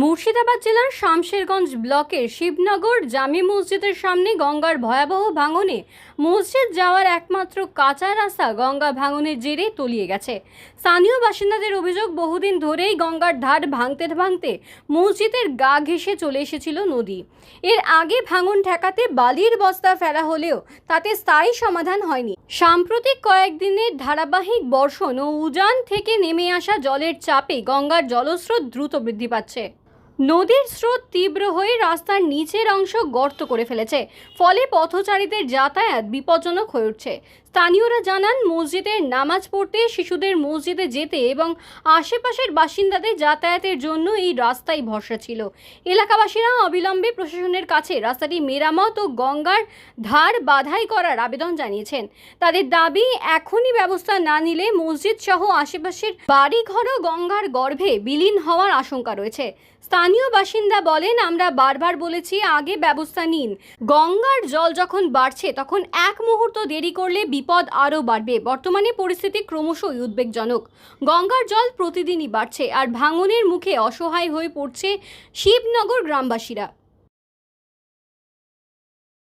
মুর্শিদাবাদ জেলার শামশেরগঞ্জ ব্লকের শিবনগর জামি মসজিদের সামনে গঙ্গার ভয়াবহ ভাঙনে মসজিদ যাওয়ার একমাত্র কাঁচা রাস্তা গঙ্গা ভাঙনের জেরে তলিয়ে গেছে। স্থানীয় বাসিন্দাদের অভিযোগ, বহুদিন ধরেই গঙ্গার ধার ভাঙতে ভাঙতে মসজিদের গা ঘেঁষে চলে এসেছিল নদী। এর আগে ভাঙন ঠেকাতে বালির বস্তা ফেলা হলেও তাতে স্থায়ী সমাধান হয়নি। সাম্প্রতিক কয়েকদিনের ধারাবাহিক বর্ষণ ও উজান থেকে নেমে আসা জলের চাপে গঙ্গার জলস্রোত দ্রুত বৃদ্ধি পাচ্ছে। নদীর স্রোত তীব্র হয়ে রাস্তার নিচের অংশ গর্ত করে ফেলেছে। ফলে পথচারীদের যাতায়াত বিপজ্জনক হয়ে উঠছে। স্থানীয়রা জানান, মসজিদের নামাজ পড়তে শিশুদের মসজিদে যেতে এবং আশেপাশের বাসিন্দাদের যাতায়াতের জন্য এই রাস্তাই ভরসা ছিল। এলাকাবাসীরা অবিলম্বে প্রশাসনের কাছে রাস্তাটি মেরামত ও গঙ্গার ধার বাধাই করার আবেদন জানিয়েছেন। তাদের দাবি, এখনই ব্যবস্থা না নিলে মসজিদ সহ আশেপাশের বাড়িঘরও গঙ্গার গর্ভে বিলীন হওয়ার আশঙ্কা রয়েছে। স্থানীয় বাসিন্দা বলেন, আমরা বারবার বলেছি, আগে ব্যবস্থা নিন। গঙ্গার জল যখন বাড়ছে, তখন এক মুহূর্ত দেরি করলে বিপদ আরও বাড়বে। বর্তমানে পরিস্থিতি ক্রমশই উদ্বেগজনক। গঙ্গার জল প্রতিদিনই বাড়ছে, আর ভাঙনের মুখে অসহায় হয়ে পড়ছে শিবনগর গ্রামবাসীরা।